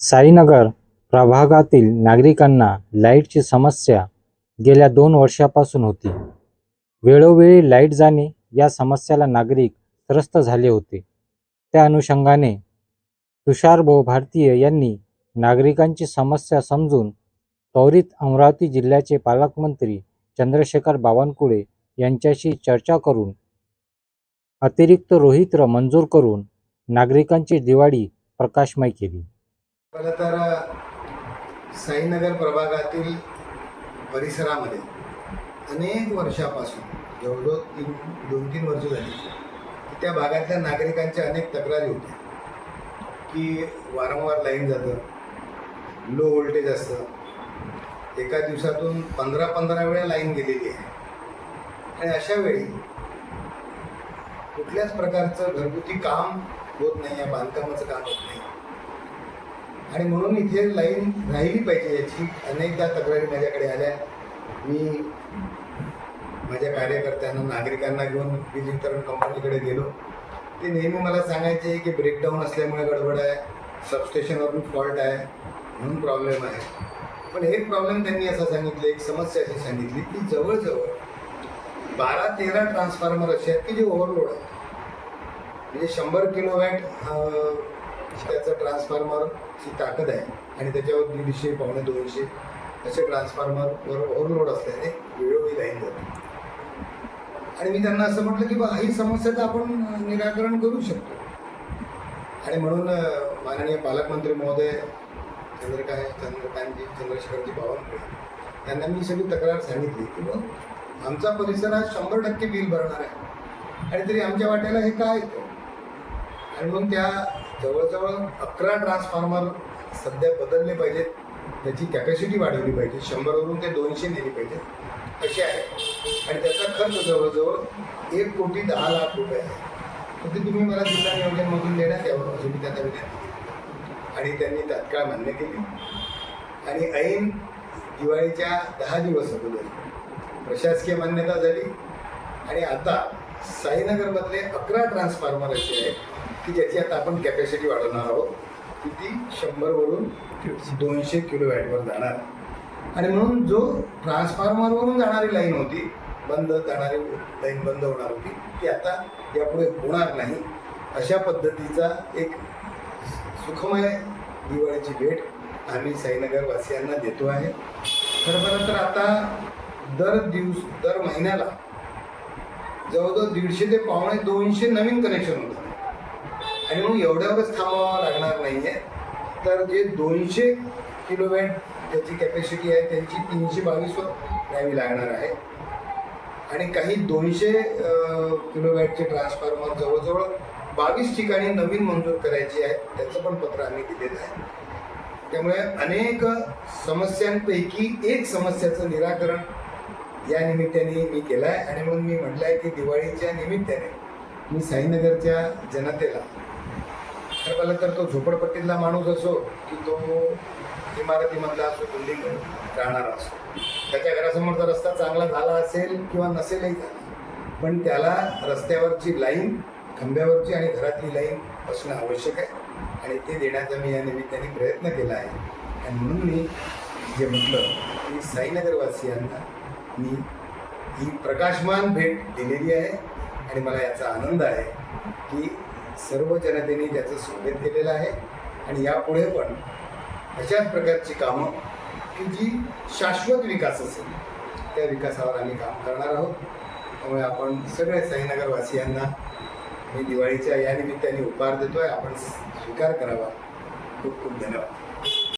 साईनगर प्रभागातील नागरिकांना लाईटची समस्या गेल्या दोन वर्षापासून होती. वेळोवेळी लाइट जाणे या समस्याला नागरिक त्रस्त झाले होते. त्या अनुषंगाने तुषारभाऊ भारतीय यांनी नागरिकांची समस्या समजून त्वरित अमरावती जिल्ह्याचे पालकमंत्री चंद्रशेखर बावनकुळे यांच्याशी चर्चा करून अतिरिक्त रोहित्र मंजूर करून नागरिकांची दिवाळी प्रकाशमय केली. खरं तर साईनगर प्रभागातील परिसरामध्ये अनेक वर्षापासून जवळजवळ तीन दोन तीन वर्ष झाली त्या भागातल्या नागरिकांच्या अनेक तक्रारी होत्या. की वारंवार लाईन जातं लो व्होल्टेज असतं. एका दिवसातून पंधरा पंधरा वेळा लाईन गेलेली आहे. आणि अशा वेळी कुठल्याच प्रकारचं घरगुती काम होत नाही या बांधकामाचं काम होत नाही. आणि म्हणून इथे लाईन राहिली पाहिजे याची. अनेकदा तक्रारी माझ्याकडे आल्या. मी माझ्या कार्यकर्त्यांना नागरिकांना घेऊन वीज वितरण कंपनीकडे गेलो. ते नेहमी मला सांगायचे की ब्रेकडाऊन असल्यामुळे गडबड आहे सबस्टेशनवरून फॉल्ट आहे म्हणून प्रॉब्लेम आहे. पण एक प्रॉब्लेम त्यांनी असं सांगितलं एक समस्या अशी सांगितली की जवळजवळ बारा तेरा ट्रान्सफॉर्मर असे आहेत की जे ओव्हरलोड आहेत. म्हणजे शंभर किलो वॅट त्याचं ट्रान्सफॉर्मरची ताकद आहे. आणि त्याच्यावर दीडशे पावणे दोनशे असे ट्रान्सफॉर्मरवर ओव्हरलोड असल्याने वेळोवेळी लाईन जाते. आणि मी त्यांना असं म्हटलं की बा ही समस्या तर आपण निराकरण करू शकतो. आणि म्हणून माननीय पालकमंत्री महोदय चंद्रकाय चंद्रकांतजी चंद्रशेखरजी बावनकुळे त्यांना मी सगळी तक्रार सांगितली की आमचा परिसर हा शंभर टक्के बिल भरणार आहे. आणि तरी आमच्या वाट्याला हे काय येतं? आणि मग त्या जवळजवळ अकरा ट्रान्सफॉर्मर सध्या बदलले पाहिजेत. त्याची कॅपॅसिटी वाढवली पाहिजे. शंभरवरून ते दोनशे नेली पाहिजे असे आहे. आणि त्याचा खर्च जवळजवळ एक कोटी दहा लाख रुपये आहे. तर ते तुम्ही मला जिल्हा नियोजनमधून देण्यात यावं असं मी त्यांना विनंती केली आणि त्यांनी तात्काळ मान्य केली. आणि ऐन दिवाळीच्या दहा दिवस अगोदर प्रशासकीय मान्यता झाली. आणि आता साईनगरमधले अकरा ट्रान्सफॉर्मर असे आहेत की ज्याची आता आपण कॅपॅसिटी वाढवणार आहोत की ती शंभरवरून दोनशे किलो वॅटवर जाणार. आणि म्हणून जो ट्रान्सफॉर्मरवरून जाणारी लाईन होती बंद जाणारी लाईन बंद होणार होती ती आता यापुढे होणार नाही. अशा पद्धतीचा एक सुखमय दिवाळीची भेट आम्ही साईनगरवासियांना देतो आहे. खरं बरं तर आता दर दिवस दर महिन्याला जवळजवळ दीडशे ते पावणे दोनशे नवीन कनेक्शन होतात आणि मग एवढ्यावरच थांबावं लागणार नाही आहे तर जे दोनशे किलोवॅट त्याची कॅपॅसिटी आहे त्यांची तीनशे बावीसवर द्यावी लागणार आहे. आणि काही दोनशे किलोवॅटचे ट्रान्सफॉर्मर जवळजवळ बावीस ठिकाणी नवीन मंजूर करायची आहे त्याचं पण पत्र आम्ही दिलेलं आहे. त्यामुळे अनेक समस्यांपैकी एक समस्याचं निराकरण या निमित्ताने मी केला आहे आणि मग मी म्हटलं आहे की दिवाळीच्या निमित्ताने मी साईनगरच्या जनतेला तर मला तर तो झोपडपट्टीतला माणूस असो की तो इमारतीमधला असो बिल्डिंग राहणारा असो. त्याच्या घरासमोरचा रस्ता चांगला झाला असेल किंवा नसेलही झाला पण त्याला रस्त्यावरची लाईन खांब्यावरची आणि घरातली लाईन असणं आवश्यक आहे आणि ते देण्याचा मी या निमित्ताने प्रयत्न केला आहे. आणि म्हणून मी जे म्हटलं की साईनगरवासियांना मी ही प्रकाशमान भेट दिलेली आहे आणि मला याचा आनंद आहे की सर्व जनतेने त्याचं स्वागत केलेलं आहे. आणि यापुढे पण अशाच प्रकारची कामं की जी शाश्वत विकास असेल त्या विकासावर आम्ही काम करणार आहोत. त्यामुळे आपण सगळे साईनगरवासियांना मी दिवाळीच्या या निमित्ताने उपहार देतोय. आपण स्वीकार करावा. खूप खूप धन्यवाद.